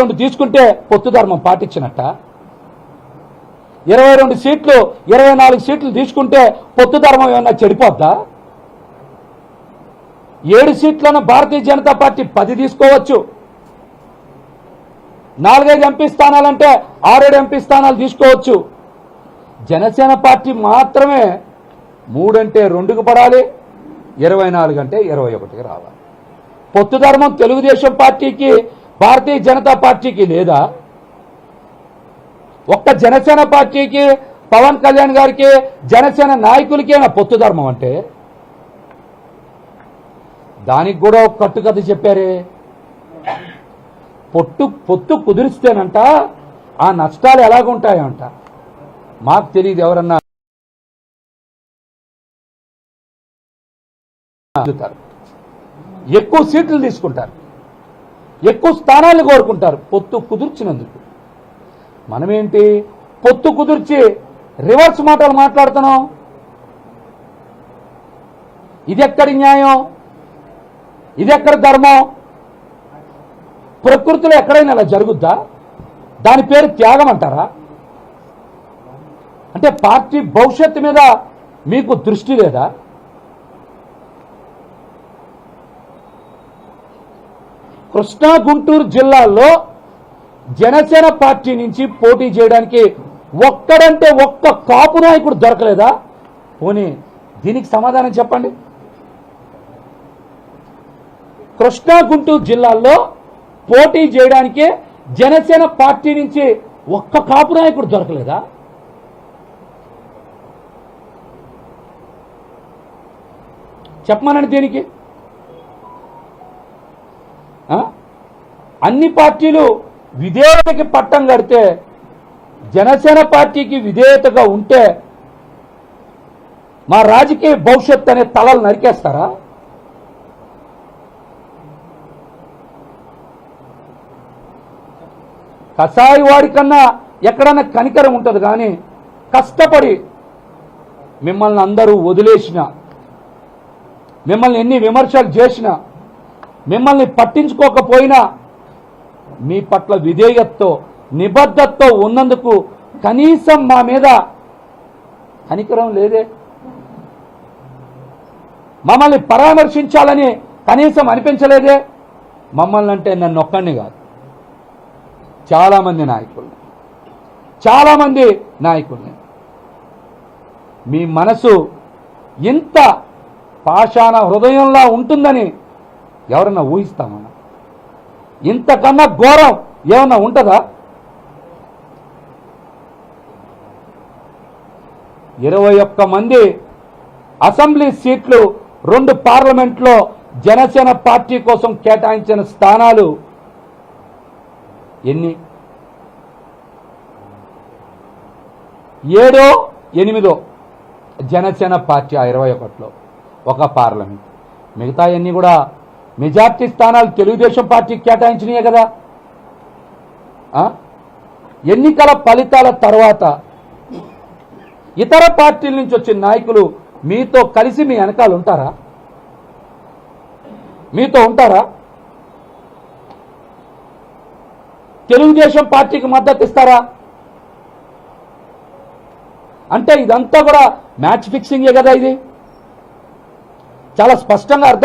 రెండు తీసుకుంటే పొత్తు ధర్మం పాటించినట్ట. ఇరవై రెండు సీట్లు ఇరవై నాలుగు సీట్లు తీసుకుంటే పొత్తు ధర్మం ఏమన్నా చెడిపోద్దా? ఏడు సీట్లను భారతీయ జనతా పార్టీ పది తీసుకోవచ్చు. నాలుగైదు ఎంపీ స్థానాలంటే ఆరేడు ఎంపీ స్థానాలు తీసుకోవచ్చు. జనసేన పార్టీ మాత్రమే మూడంటే రెండుకు పడాలి ఇరవై నాలుగు అంటే ఇరవై ఒకటికి రావాలి. పొత్తు ధర్మం తెలుగుదేశం పార్టీకి భారతీయ జనతా పార్టీకి లేదా? ఒక్క జనసేన పార్టీకి పవన్ కళ్యాణ్ గారికి జనసేన నాయకులకేనా పొత్తు ధర్మం అంటే? దానికి కూడా ఒక కట్టుకథ చెప్పారే. పొట్టు పొత్తు కుదిరిస్తేనంట ఆ నష్టాలు ఎలాగుంటాయంట. మాకు తెలియదు ఎవరన్నా. అందుతారు. ఎక్కువ సీట్లు తీసుకుంటారు. ఎక్కువ స్థానాలు కోరుకుంటారు. పొత్తు కుదుర్చినందుకు. మనమేంటి? పొత్తు కుదిర్చి రివర్స్ మాటలు మాట్లాడుతున్నాం. ఇది ఎక్కడి న్యాయం? ఇది ఎక్కడ ధర్మం? ప్రకృతిలో ఎక్కడైనా అలా జరుగుద్దా? దాని పేరు త్యాగం అంటారా? అంటే పార్టీ భవిష్యత్తు మీద మీకు దృష్టి లేదా? కృష్ణా గుంటూరు జిల్లాల్లో జనసేన పార్టీ నుంచి పోటీ చేయడానికి ఒక్కడంటే ఒక్క కాపు నాయకుడు దొరకలేదా? పోనీ దీనికి సమాధానం చెప్పండి. కృష్ణా గుంటూరు జిల్లాల్లో పోటీ చేయడానికి జనసేన పార్టీ నుంచి ఒక్క కాపు నాయకుడు దొరకలేదా? చెప్పమనండి దీనికి. అన్ని పార్టీలు విధేయతకి పట్టం కడితే జనసేన పార్టీకి విధేయతగా ఉంటే మా రాజకీయ భవిష్యత్ అనే తలలు నరికేస్తారా? కసాయి వాడి కన్నా ఎక్కడన్నా కనికరం ఉంటుంది కానీ కష్టపడి మిమ్మల్ని అందరూ వదిలేసిన మిమ్మల్ని ఎన్ని విమర్శలు చేసినా మిమ్మల్ని పట్టించుకోకపోయినా మీ పట్ల విధేయతతో నిబద్ధతతో ఉన్నందుకు కనీసం మా మీద కనికరం లేదే. మమ్మల్ని పరామర్శించాలని కనీసం అనిపించలేదే. మమ్మల్ని అంటే నన్ను ఒక్కడిని కాదు. చాలామంది నాయకుల్ని. చాలామంది నాయకుల్ని. మీ మనసు ఇంత పాషాణ హృదయంలా ఉంటుందని ఎవరన్నా ఊహిస్తామన్నా ఇంతకన్నా ఘోరం ఏమన్నా ఉంటుందా? ఇరవై ఒక్క మంది అసెంబ్లీ సీట్లు రెండు పార్లమెంట్లో జనసేన పార్టీ కోసం కేటాయించిన స్థానాలు ఎన్ని? ఏడో ఎనిమిదో జనసేన పార్టీ ఆ ఇరవై ఒకటిలో ఒక పార్లమెంట్. మిగతా అన్ని కూడా మెజార్టీ స్థానాలు తెలుగుదేశం పార్టీకి కేటాయించినాయే కదా. ఆ? ఎన్నికల ఫలితాల తర్వాత ఇతర పార్టీల నుంచి వచ్చిన నాయకులు మీతో కలిసి మీ వెనకాల ఉంటారా? మీతో ఉంటారా? తెలుగుదేశం పార్టీకి మద్దతు ఇస్తారా? అంటే ఇదంతా కూడా మ్యాచ్ ఫిక్సింగే కదా ఇది. చాలా స్పష్టంగా అర్థం